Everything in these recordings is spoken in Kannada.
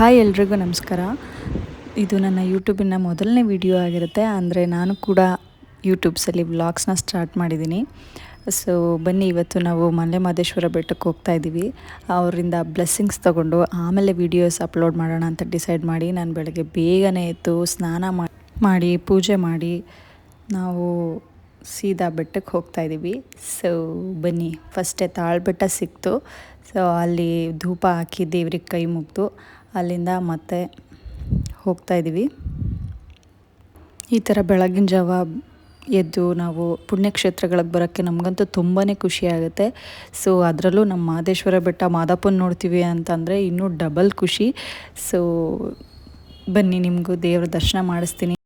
ಹಾಯ್ ಎಲ್ರಿಗೂ ನಮಸ್ಕಾರ. ಇದು ನನ್ನ ಯೂಟ್ಯೂಬಿನ ಮೊದಲನೇ ವಿಡಿಯೋ ಆಗಿರುತ್ತೆ. ಅಂದರೆ ನಾನು ಕೂಡ ಯೂಟ್ಯೂಬ್ಸಲ್ಲಿ ವ್ಲಾಗ್ಸ್ನ ಸ್ಟಾರ್ಟ್ ಮಾಡಿದ್ದೀನಿ. ಸೊ ಬನ್ನಿ, ಇವತ್ತು ನಾವು ಮಲೆ ಮಹದೇಶ್ವರ ಬೆಟ್ಟಕ್ಕೆ ಹೋಗ್ತಾ ಇದ್ದೀವಿ. ಅವರಿಂದ ಬ್ಲೆಸ್ಸಿಂಗ್ಸ್ ತೊಗೊಂಡು ಆಮೇಲೆ ವೀಡಿಯೋಸ್ ಅಪ್ಲೋಡ್ ಮಾಡೋಣ ಅಂತ ಡಿಸೈಡ್ ಮಾಡಿ ನಾನು ಬೆಳಗ್ಗೆ ಬೇಗನೆ ಎದ್ದು ಸ್ನಾನ ಮಾಡಿ, ಪೂಜೆ ಮಾಡಿ ನಾವು ಸೀದಾ ಬೆಟ್ಟಕ್ಕೆ ಹೋಗ್ತಾ ಇದ್ದೀವಿ. ಸೊ ಬನ್ನಿ ಫಸ್ಟೇ ತಾಳ್ಬೆಟ್ಟ ಸಿಕ್ತು. ಸೊ ಅಲ್ಲಿ ಧೂಪ ಹಾಕಿ ದೇವ್ರಿಗೆ ಕೈ ಮುಗಿದು ಅಲ್ಲಿಂದ ಮತ್ತೆ ಹೋಗ್ತಾ ಇದ್ದೀವಿ. ಈ ಥರ ಬೆಳಗಿನ ಜಾವ ಎದ್ದು ನಾವು ಪುಣ್ಯಕ್ಷೇತ್ರಗಳಿಗೆ ಬರೋಕ್ಕೆ ನಮಗಂತೂ ತುಂಬಾ ಖುಷಿಯಾಗುತ್ತೆ ಸೊ ಅದರಲ್ಲೂ ನಮ್ಮ ಮಾದೇಶ್ವರ ಬೆಟ್ಟ ಮಾದಪ್ಪನ ನೋಡ್ತೀವಿ ಅಂತಂದರೆ ಇನ್ನೂ ಡಬಲ್ ಖುಷಿ. ಸೊ ಬನ್ನಿ, ನಿಮಗೂ ದೇವರ ದರ್ಶನ ಮಾಡಿಸ್ತೀನಿ.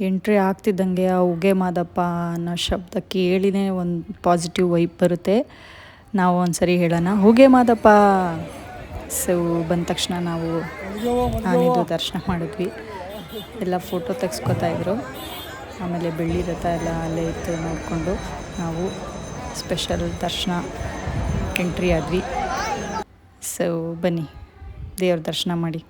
ಎಂಟ್ರಿ ಆಗ್ತಿದ್ದಂಗೆ ಆ ಉಗೆ ಮಾದಪ್ಪ ಅನ್ನೋ ಶಬ್ದ ಕೇಳಿನೇ ಒಂದು ಪಾಸಿಟಿವ್ ವೈಬ್ ಬರುತ್ತೆ. ನಾವು ಒಂದ್ಸರಿ ಹೇಳೋಣ. ಹುಗೆ ಮಾದಪ್ಪ. ಸೊ ಬಂದ ತಕ್ಷಣ ನಾವು ಆನೆದು ದರ್ಶನ ಮಾಡಿದ್ವಿ. ಎಲ್ಲ ಫೋಟೋ ತೆಗೆಸ್ಕೊತಾ ಇದ್ರು. ಆಮೇಲೆ ಬೆಳ್ಳಿ ರಥ ಎಲ್ಲ ಅಲ್ಲೇ ಇತ್ತು ನೋಡಿಕೊಂಡು ನಾವು ಸ್ಪೆಷಲ್ ದರ್ಶನ ಎಂಟ್ರಿ ಆದ್ವಿ. ಸೊ ಬನ್ನಿ. ದೇವ್ರ ದರ್ಶನ ಮಾಡಿ.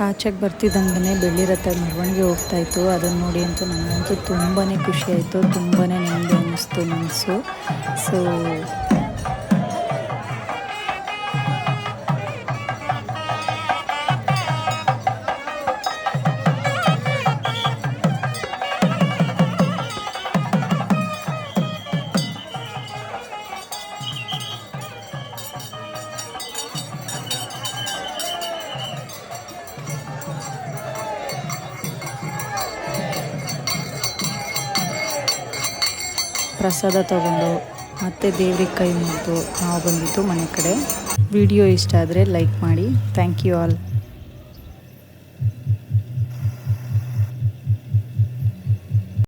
ಆಚೆಗೆ ಬರ್ತಿದ್ದಂಗೆ ಬೆಳ್ಳಿ ರಥ ಮೆರವಣಿಗೆ ಹೋಗ್ತಾಯಿತ್ತು ಅದನ್ನು ನೋಡಿ ಅಂತೂ ನನಗಂತೂ ತುಂಬಾ ಖುಷಿಯಾಯಿತು ತುಂಬಾ ನೆಮ್ಮದಿ ಅನ್ನಿಸ್ತು ಮನಸ್ಸು ಸೊ ಪ್ರಸಾದ ತಗೊಂಡು ಮತ್ತೆ ದೇವ್ರಿಗೆ ಕೈ ಮುಗಿದು ನಾವು ಬಂದಿದ್ದು ಮನೆ ಕಡೆ. ವಿಡಿಯೋ ಇಷ್ಟ ಆದರೆ ಲೈಕ್ ಮಾಡಿ. Thank you all